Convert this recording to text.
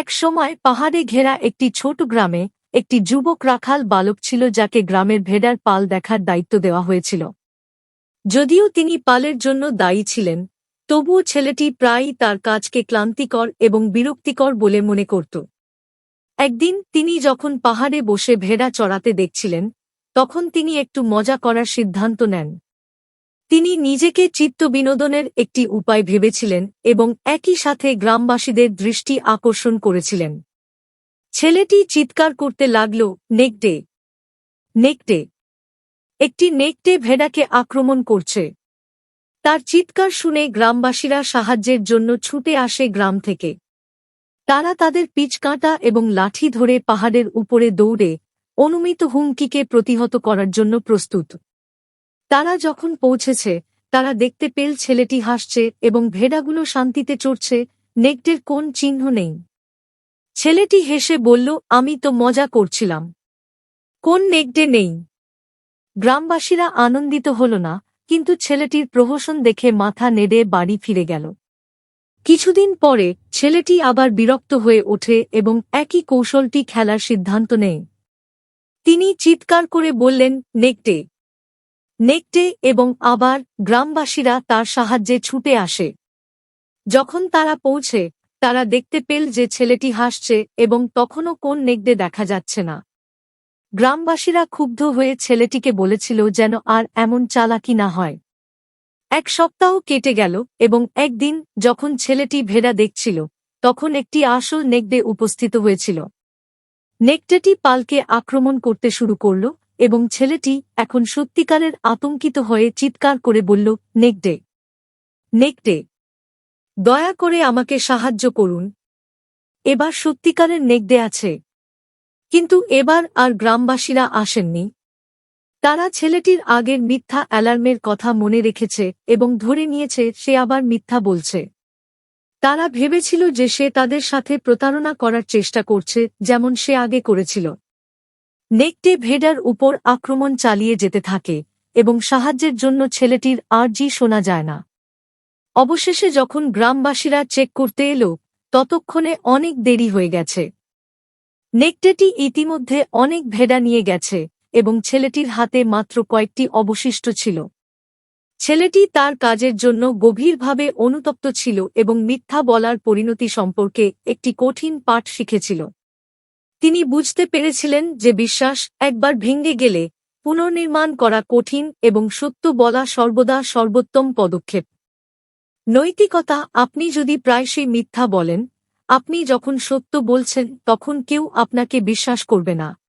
এক সময় পাহাড়ে ঘেরা একটি ছোট গ্রামে একটি যুবক রাখাল বালক ছিল যাকে গ্রামের ভেড়ার পাল দেখার দায়িত্ব দেওয়া হয়েছিল। যদিও তিনি পালের জন্য দায়ী ছিলেন, তবুও ছেলেটি প্রায়ই তার কাজকে ক্লান্তিকর এবং বিরক্তিকর বলে মনে করত। একদিন তিনি যখন পাহাড়ে বসে ভেড়া চড়াতে দেখছিলেন, তখন তিনি একটু মজা করার সিদ্ধান্ত নেন। তিনি নিজেকে চিত্ত বিনোদনের একটি উপায় ভেবেছিলেন এবং একই সাথে গ্রামবাসীদের দৃষ্টি আকর্ষণ করেছিলেন। ছেলেটি চিৎকার করতে লাগল নেকডে নেকডে একটি নেকটে ভেড়াকে আক্রমণ করছে তার চিৎকার শুনে গ্রামবাসীরা সাহায্যের জন্য ছুটে আসে গ্রাম থেকে। তারা তাদের পিচকাঁটা এবং লাঠি ধরে পাহাড়ের উপরে দৌড়ে অনুমিত হুমকিকে প্রতিহত করার জন্য প্রস্তুত। তারা যখন পৌঁছেছে, তারা দেখতে পেল ছেলেটি হাসছে এবং ভেড়াগুলো শান্তিতে চড়ছে নেকটের কোন চিহ্ন নেই। ছেলেটি হেসে বলল, আমি তো মজা করছিলাম। কোন নেকডে নেই? গ্রামবাসীরা আনন্দিত হল না, কিন্তু ছেলেটির প্রহসন দেখে মাথা নেড়ে বাড়ি ফিরে গেল। কিছুদিন পরে, ছেলেটি আবার বিরক্ত হয়ে ওঠে এবং একই কৌশলটি খেলার সিদ্ধান্ত নেয়। তিনি চিৎকার করে বললেন নেকটে নেকটে এবং আবার গ্রামবাসীরা তার সাহায্যে ছুটে আসে। যখন তারা পৌঁছে, তারা দেখতে পেল যে ছেলেটি হাসছে এবং তখনও কোন নেকড়ে দেখা যাচ্ছে না। গ্রামবাসীরা ক্ষুব্ধ হয়ে ছেলেটিকে বলেছিল যেন আর এমন চালাকি না হয়। এক সপ্তাহ কেটে গেল এবং একদিন যখন ছেলেটি ভেড়া দেখছিল, তখন একটি আসল নেকড়ে উপস্থিত হয়েছিল। নেকড়েটি পালকে আক্রমণ করতে শুরু করল এবং ছেলেটি এখন সত্যিকারের আতঙ্কিত হয়ে চিৎকার করে বলল নেকড়ে নেকড়ে দয়া করে আমাকে সাহায্য করুন। এবার সত্যিকারের নেকড়ে আছে। কিন্তু এবার আর গ্রামবাসীরা আসেননি। তারা ছেলেটির আগের মিথ্যা অ্যালার্মের কথা মনে রেখেছে এবং ধরে নিয়েছে সে আবার মিথ্যা বলছে। তারা ভেবেছিল যে সে তাদের সাথে প্রতারণা করার চেষ্টা করছে, যেমন সে আগে করেছিল। নেকটে ভেডার উপর আক্রমণ চালিয়ে যেতে থাকে এবং সাহায্যের জন্য ছেলেটির আর্জি শোনা যায় না। অবশেষে যখন গ্রামবাসীরা চেক করতে এলো, ততক্ষণে অনেক দেরি হয়ে গেছে। নেকটেটি ইতিমধ্যে অনেক ভেড়া নিয়ে গেছে এবং ছেলেটির হাতে মাত্র কয়েকটি অবশিষ্ট ছিল। ছেলেটি তার কাজের জন্য গভীরভাবে অনুতপ্ত ছিল এবং মিথ্যা বলার পরিণতি সম্পর্কে একটি কঠিন পাঠ শিখেছিল। তিনি বুঝতে পেরেছিলেন যে বিশ্বাস একবার ভেঙে গেলে পুনর্নির্মাণ করা কঠিন এবং সত্য বলা সর্বদা সর্বোত্তম পদক্ষেপ। নৈতিকতা, আপনি যদি প্রায়শই মিথ্যা বলেন, আপনি যখন সত্য বলছেন, তখন কেউ আপনাকে বিশ্বাস করবে না।